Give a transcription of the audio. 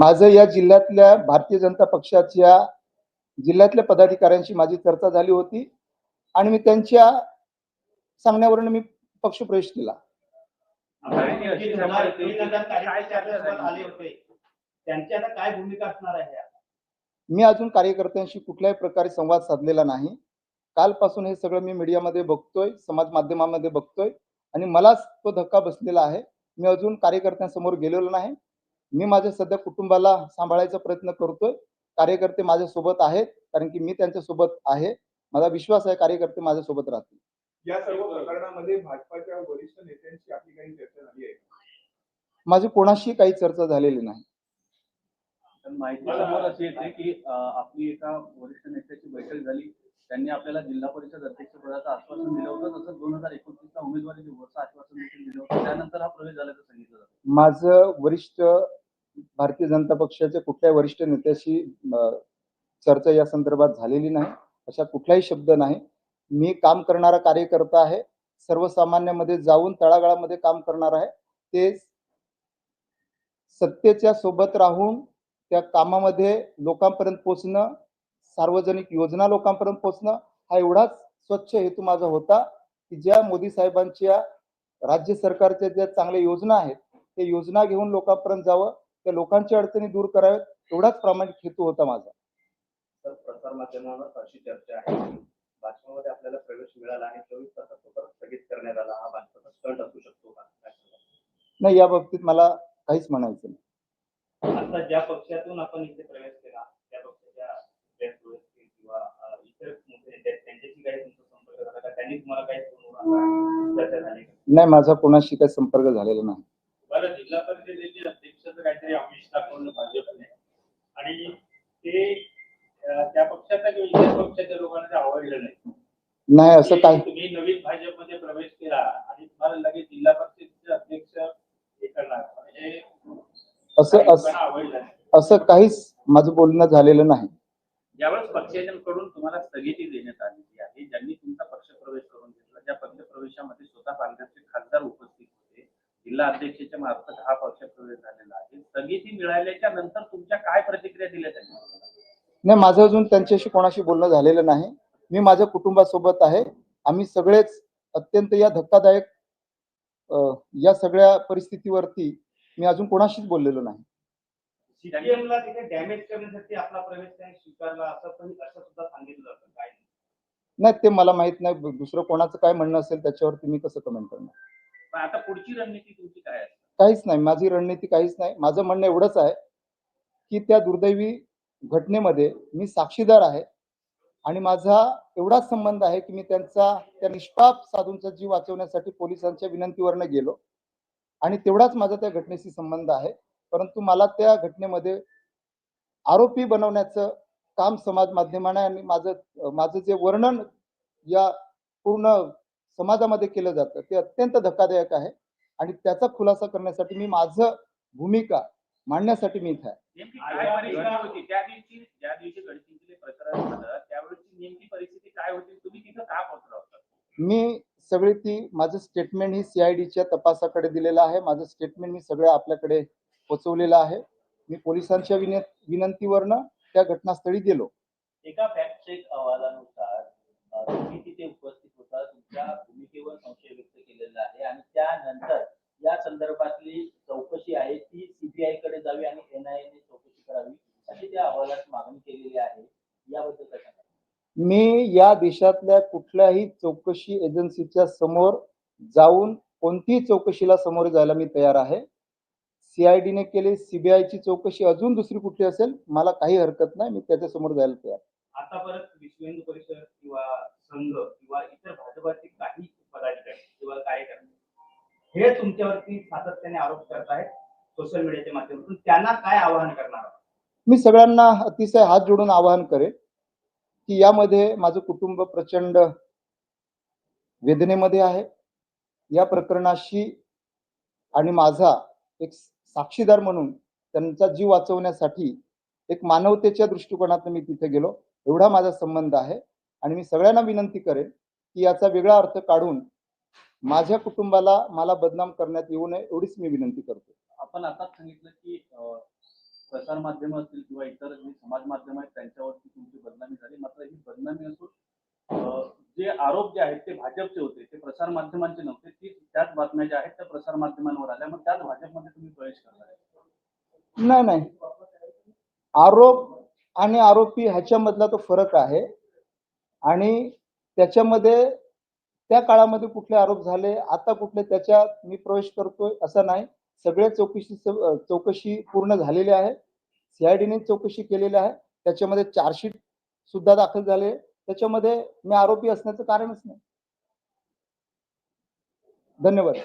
माझं या जिल्ह्यातल्या भारतीय जनता पक्षाच्या जिल्ह्यातल्या पदाधिकाऱ्यांशी माझी चर्चा झाली होती आणि मी त्यांच्या सांगण्यावरून मी पक्ष प्रवेश केला. मी अजून कार्यकर्त्यांशी कुठल्याही प्रकारे संवाद साधलेला नाही. कालपासून हे सगळं मी मीडियामध्ये बघतोय समाज माध्यमामध्ये बघतोय आणि मलाच तो धक्का बसलेला आहे. मी अजून कार्यकर्त्यांसमोर गेलेलो नाही. मी माझ्या सध्या कुटुंबाला सांभाळायचा प्रयत्न करतोय. कार्यकर्ते माझ्या सोबत आहेत कारण की मी त्यांच्यासोबत आहे. माझा विश्वास आहे कार्यकर्ते माझ्या सोबत राहतील. या सर्व प्रकरणामध्ये भाजपाच्या वरिष्ठ नेत्यांशी आपली काही चर्चा झाली आहे का? माझी कोणाशी काही चर्चा झालेली नाही. पण माहिती समोर अशी येते की आपली एका वरिष्ठ नेत्याची बैठक झाली. त्यांनी आपल्याला जिल्हा परिषद अध्यक्ष पदाचं आश्वासन दिलं होतं. तसंच दोन हजार एकोणतीसला उमेदवारी दिवसाचं आश्वासन देखील दिलं होतं. त्यानंतर हा प्रवेश झाल्याचं सांगितलं जातं. माझं वरिष्ठ भारतीय जनता पक्षाच्या कुठल्याही वरिष्ठ नेत्याशी चर्चा या संदर्भात झालेली नाही. अशा कुठलाही शब्द नाही. मी काम करणारा कार्यकर्ता आहे. सर्वसामान्यामध्ये जाऊन तळागाळामध्ये काम करणार आहे. ते सत्तेच्या सोबत राहून त्या कामामध्ये लोकांपर्यंत पोचणं सार्वजनिक योजना लोकांपर्यंत पोचणं हा एवढाच स्वच्छ हेतू माझा होता की ज्या मोदी साहेबांच्या राज्य सरकारच्या ज्या चांगल्या योजना आहेत त्या योजना घेऊन लोकांपर्यंत जावं. त्या लोकांच्या अडचणी दूर कराव्यात एवढाच प्रामाणिक हेतू होता माझा. तर प्रसार माध्यमांवर अशी चर्चा आहे. की भाजपामध्ये आपल्याला प्रवेश मिळाला आणि चोवीस तासात स्थगित करण्यात आला. हा भाजपाचा स्टंट असू शकतो का? नाही या बाबतीत मला काहीच म्हणायचं नाही. आता ज्या पक्षातून आपण इथे प्रवेश केला त्या पक्षाच्या किंवा इतर त्यांच्याशी काही तुमचा संपर्क झाला का? त्यांनी तुम्हाला काही चर्चा झाली नाही माझा कोणाशी काही संपर्क झालेला नाही. बरं जिल्हा परिषदेचे अध्यक्षाचं काहीतरी आमिष दाखवलं भाजपने. आणि ते त्या पक्षाचा किंवा इतर पक्षाच्या लोकांना ते आवडलं नाही. नाही असं काय? तुम्ही नवीन भाजपमध्ये प्रवेश केला आणि तुम्हाला लगेच जिल्हा परिषदेचे अध्यक्ष हे करणार. म्हणजे असं आवडलं नाही. असं काहीच माझं बोलणं झालेलं नाही. यावेळेस पक्षाकडून तुम्हाला स्थगिती देण्यात आलेली आहे. ज्यांनी तुमचा पक्ष प्रवेश करून घेतला ज्या पक्ष प्रवेशामध्ये स्वतः पालघरचे खासदार उपस्थित जिल्हा अध्यक्षाच्या मार्फत हा पक्ष प्रवेश झालेला आहे. स्थगिती मिळाल्याच्या नंतर तुमच्या काय प्रतिक्रिया दिल्या त्यांनी? नाही माझं अजून त्यांच्याशी कोणाशी बोलणं झालेलं नाही. मी माझ्या कुटुंबासोबत आहे. आम्ही सगळेच अत्यंत या धक्कादायक या सगळ्या परिस्थितीवरती मी अजून कोणाशीच बोललेलो नाही. CPM ला तिथे डॅमेज करण्यासाठी आपला प्रवेश त्यांनी स्वीकारला असं पण असं सुद्धा सांगितलं जातं काय? नाही ते मला माहीत नाही. दुसरं कोणाचं काय म्हणणं असेल त्याच्यावरती मी कसं कमेंट करणार? आता पुढची रणनीती तुमची काय आहे काहीच नाही. माझी रणनीती काहीच नाही. माझं म्हणणं एवढंच आहे की त्या दुर्दैवी घटनेमध्ये मी साक्षीदार आहे आणि माझा एवढाच संबंध आहे की मी त्यांचा त्या निष्पाप साधूंचा जीव वाचवण्यासाठी पोलिसांच्या विनंतीवरनं गेलो आणि तेवढाच माझा त्या घटनेशी संबंध आहे. परंतु मला त्या घटनेमध्ये आरोपी बनवण्याचं काम समाज माध्यमाने आणि माझं माझं जे वर्णन या पूर्ण समाजामध्ये केलं जातं ते अत्यंत धक्कादायक आहे. आणि त्याचा खुलासा करण्यासाठी मी माझं भूमिका मांडण्यासाठी मी इथे मी सगळी ती माझं स्टेटमेंट ही सीआयडीच्या तपासाकडे दिलेलं आहे. माझं स्टेटमेंट मी सगळं आपल्याकडे पोचवलेलं आहे. मी पोलिसांच्या विन विनंतीवरनं त्या घटनास्थळी गेलो. एका फॅक्ट चेक अहवालानुसार तुम्ही तिथे उपस्थित होता तुमच्या भूमिकेवर संशय व्यक्त केलेला आहे. आणि त्यानंतर या संदर्भातली चौकशी आहे ती सीबीआयकडे जावी आणि एनआयए ने चौकशी करावी अशी त्या अहवालात मागणी केलेली आहे. याबद्दल काय? मी या देशातल्या कुठल्याही चौकशी एजन्सीच्या समोर जाऊन कोणतीही चौकशीला समोर जायला मी तयार आहे. सीआयडीने केली सीबीआयची चौकशी अजून दुसरी कुठली असेल मला काही हरकत नाही मी त्याच्यासमोर जायला तयार आता परत विश्व हिंदू परिषद किंवा संघ किंवा इतर भाजपाचे काही पदाधिकारी किंवा कार्यकर्ते हे तुमच्यावरती सातत्याने आरोप करत आहेत सोशल मीडियाच्या माध्यमातून. त्यांना काय आवाहन करणार मी सगळ्यांना अतिशय हात जोडून आवाहन करेन की यामध्ये माझं कुटुंब प्रचंड वेदनेमध्ये आहे. या प्रकरणाशी आणि माझा एक साक्षीदार म्हणून त्यांचा जीव वाचवण्यासाठी एक मानवतेच्या दृष्टिकोनातून मी तिथे गेलो. एवढा माझा संबंध आहे. आणि मी सगळ्यांना विनंती करेन की याचा वेगळा अर्थ काढून माझ्या कुटुंबाला मला बदनाम करण्यात येऊ नये एवढीच मी विनंती करतो. आपण आताच सांगितलं की प्रसार माध्यम असतील किंवा इतर जी समाज माध्यम आहेत त्यांच्यावरती तुमची बदनामी झाली. मात्र ही बदनामी असून जे आरोप जे आहेत ते भाजपचे होते ते प्रसार माध्यमांचे नव्हते. ती त्याच बातम्या ज्या आहेत त्या प्रसार माध्यमांवर आल्या. मग त्याच भाजपमध्ये तुम्ही प्रवेश करणार नाही नाही. आरोप आणि आरोपी ह्याच्यामधला तो फरक आहे. आणि त्याच्यामध्ये त्या काळामध्ये कुठले आरोप झाले आता कुठले त्याच्यात मी प्रवेश करतोय असं नाही. सगळे चौकशी चौकशी पूर्ण झालेली आहे. सीआयडीने चौकशी केलेली आहे. त्याच्यामध्ये चार्जशीट सुद्धा दाखल झाले. त्याच्यामध्ये मी आरोपी असण्याचं कारणच नाही. धन्यवाद.